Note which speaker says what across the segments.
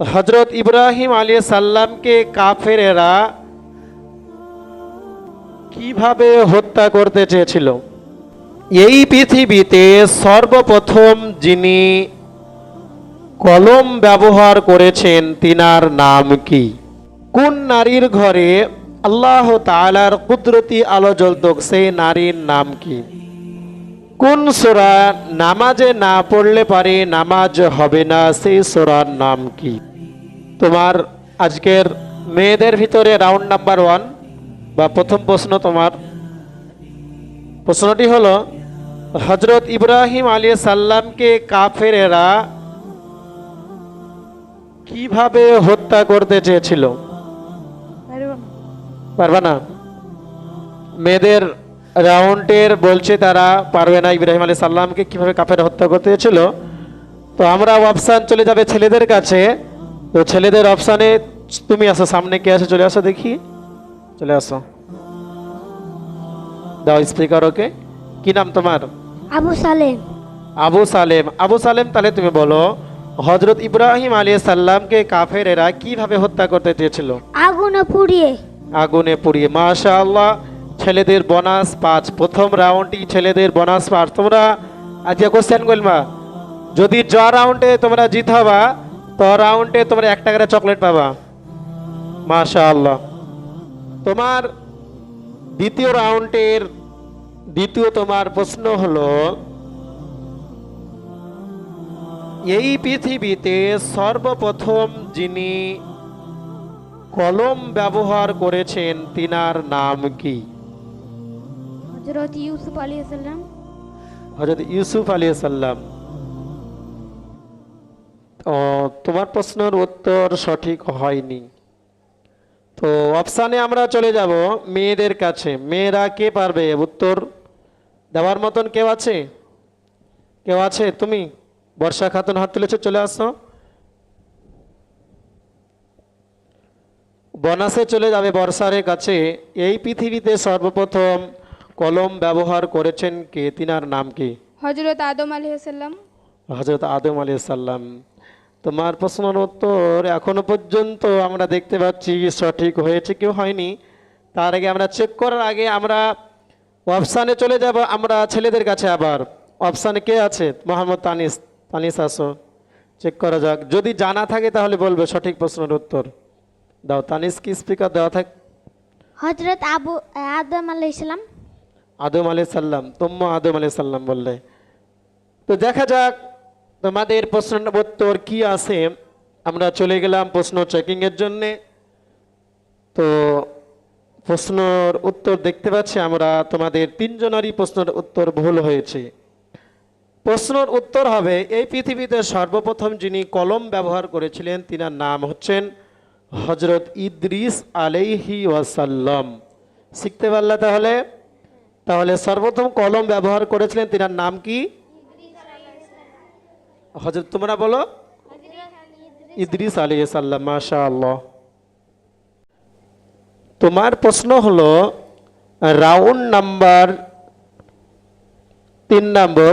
Speaker 1: হজরত ইব্রাহিম আলী সাল্লামকে কাফেরেরা কীভাবে হত্যা করতে চেয়েছিল? এই পৃথিবীতে সর্বপ্রথম যিনি কলম ব্যবহার করেছেন, তিনার নাম কি? কোন নারীর ঘরে আল্লাহ তাআলার কুদরতি আলো জ্বলত, সেই নারীর নাম কি? কোন সোরা নামাজে না পড়লে পারে, নামাজ হবে না, সেই সোরার নাম কি? তোমার আজকের মেয়েদের ভিতরে রাউন্ড নাম্বার ওয়ান বা প্রথম প্রশ্ন তোমার। প্রশ্নটি হলো হজরত ইব্রাহিম আলী সাল্লামকে কাফেরেরা কীভাবে হত্যা করতে চেয়েছিল? পারবা না? মেয়েদের রাউন্ডের বলছে তারা পারবে না ইব্রাহিম আলী সাল্লামকে কীভাবে কাফের হত্যা করতে চেয়েছিল তো আমরা অপশান চলে যাবে ছেলেদের কাছে। তো ছেলেদের অপশানে তুমি আসো সামনে কে আসো চলে আসো দেখি। চলে আসো। দাও স্পিকার ওকে কি নাম তোমার?
Speaker 2: আবু সালেম।
Speaker 1: আবু সালেম। আবু সালেম তাহলে তুমি বলো হজরত ইব্রাহিম আলী সাল্লামকে কাফেরেরা কীভাবে হত্যা করতে চেয়েছিল?
Speaker 2: আগুনে পুড়িয়ে।
Speaker 1: আগুনে পুড়িয়ে মাশা আল্লাহ ছেলেদের বোনাস পাঁচ প্রথম রাউন্ডই ছেলেদের বোনাস পাঁচ তোমরা আজকে কোশ্চেন করবা, যদি জ রাউন্ডে তোমরা জিত হবা তো রাউন্ডে তোমরা এক টাকার চকলেট পাবা। মাশা আল্লাহ তোমার দ্বিতীয় রাউন্ডের দ্বিতীয় তোমার প্রশ্ন হলো, এই পৃথিবীতে সর্বপ্রথম যিনি কলম ব্যবহার করেছেন, তিনার নাম কি?
Speaker 2: ইউসুফ আলী সাল্লাম
Speaker 1: হজরত ইউসুফ ও তোমার প্রশ্নের উত্তর সঠিক হয়নি। তো অপশানে আমরা চলে যাব মেয়েদের কাছে। মেয়েরা কে পারবে? উত্তর দেওয়ার মতন কেউ আছে? কেউ আছে? তুমি? বর্ষা খাতুন হাত তুলেছে, চলে আসো। বনাসে চলে যাবে বর্ষারের কাছে। এই পৃথিবীতে সর্বপ্রথম কলম ব্যবহার করেছেন কে? তিনার নাম কি?
Speaker 3: হজরত আদম আলহিসাল্লাম
Speaker 1: হজরত আদম আলী সাল্লাম তোমার প্রশ্নের উত্তর এখনও পর্যন্ত আমরা দেখতে পাচ্ছি সঠিক হয়েছে কেউ হয়নি। তার আগে আমরা চেক করার আগে আমরা অপশানে চলে যাব আমরা ছেলেদের কাছে আবার। অপশানে কে আছে? মোহাম্মদ তানিস তানিস আসো। চেক করা যাক। যদি জানা থাকে তাহলে বলবে সঠিক প্রশ্নের উত্তর। দাও তানিস কি স্পিকার দেওয়া থাক।
Speaker 2: হজরত আবু আদম আলাই সাল্লাম
Speaker 1: আদম আলি সাল্লাম তোম্ম আদম আলি সাল্লাম বললে। তো দেখা যাক, তোমাদের প্রশ্নের উত্তর কি আছে? আমরা চলে গেলাম প্রশ্ন চেকিংয়ের জন্যে। তো প্রশ্নর উত্তর দেখতে পাচ্ছি আমরা, তোমাদের তিনজনেরই প্রশ্নের উত্তর ভুল হয়েছে। প্রশ্নর উত্তর হবে, এই পৃথিবীতে সর্বপ্রথম যিনি কলম ব্যবহার করেছিলেন, তিনার নাম হচ্ছেন হজরত ইদ্রিস আলাইহি ওয়াসাল্লাম। শিখতে পারলে তাহলে? তাহলে সর্বপ্রথম কলম ব্যবহার করেছিলেন, তিনার নাম কি? হজরত তোমরা বলো। ইদ্রিস আলী সাল্লাম মাশা আল্লাহ তোমার প্রশ্ন হলো, রাউন্ড নাম্বার তিন নম্বর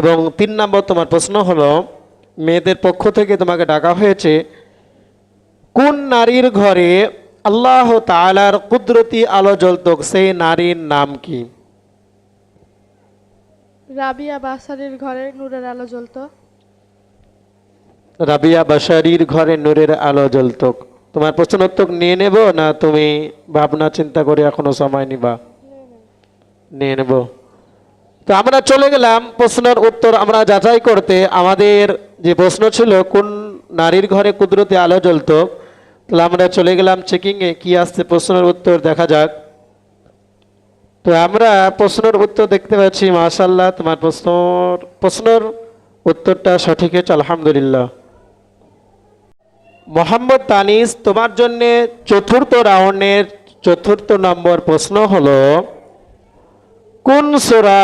Speaker 1: এবং তিন নম্বর তোমার প্রশ্ন হলো, মেয়েদের পক্ষ থেকে তোমাকে ডাকা হয়েছে, কোন নারীর ঘরে আল্লাহ তাআলার কুদরতি আলো জ্বলত, সেই নারীর নাম কি?
Speaker 3: রাবিয়া বাসারির ঘরে নূরের আলো জ্বলতো।
Speaker 1: রাবিয়া বাসারির ঘরে নূরের আলো জ্বলত। তোমার প্রশ্ন উত্তর নিয়ে নেব না তুমি ভাবনা চিন্তা করে এখনও সময় নিবা? নিয়ে নেব। তো আমরা চলে গেলাম প্রশ্নের উত্তর আমরা যাচাই করতে। আমাদের যে প্রশ্ন ছিল, কোন নারীর ঘরে কুদরতে আলো জ্বলত? তাহলে আমরা চলে গেলাম চেকিংয়ে কি আসছে প্রশ্নের উত্তর দেখা যাক। তো আমরা প্রশ্নের উত্তর দেখতে পাচ্ছি মাশাল্লাহ তোমার প্রশ্ন প্রশ্নের উত্তরটা সঠিক হয়েছে আলহামদুলিল্লাহ। মোহাম্মদ তানিস তোমার জন্য চতুর্থ রাউন্ডের চতুর্থ নম্বর প্রশ্ন হলো কোন সোরা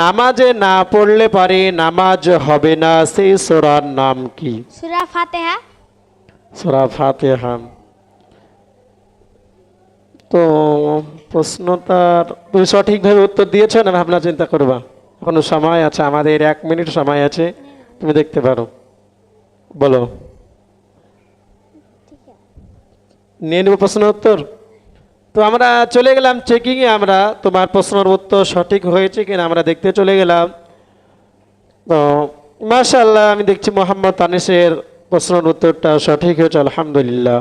Speaker 1: নামাজে না পড়লে পারে নামাজ হবে না সেই সোরার নাম কি?
Speaker 2: সুরা ফাতেহা।
Speaker 1: সোরা ফাতেহা। তো প্রশ্নটার তুমি সঠিকভাবে উত্তর দিয়েছ না, ভাবনা চিন্তা করবা। এখনও সময় আছে, আমাদের এক মিনিট সময় আছে। তুমি দেখতে পারো। বলো। নিয়ে নেব প্রশ্ন উত্তর। তো আমরা চলে গেলাম চেকিংয়ে আমরা তোমার প্রশ্নের উত্তর সঠিক হয়েছে কিনা আমরা দেখতে চলে গেলাম। তো মাশাল্লাহ আমি দেখছি মোহাম্মদ আনিসের প্রশ্নের উত্তরটা সঠিক হয়েছে, আলহামদুলিল্লাহ।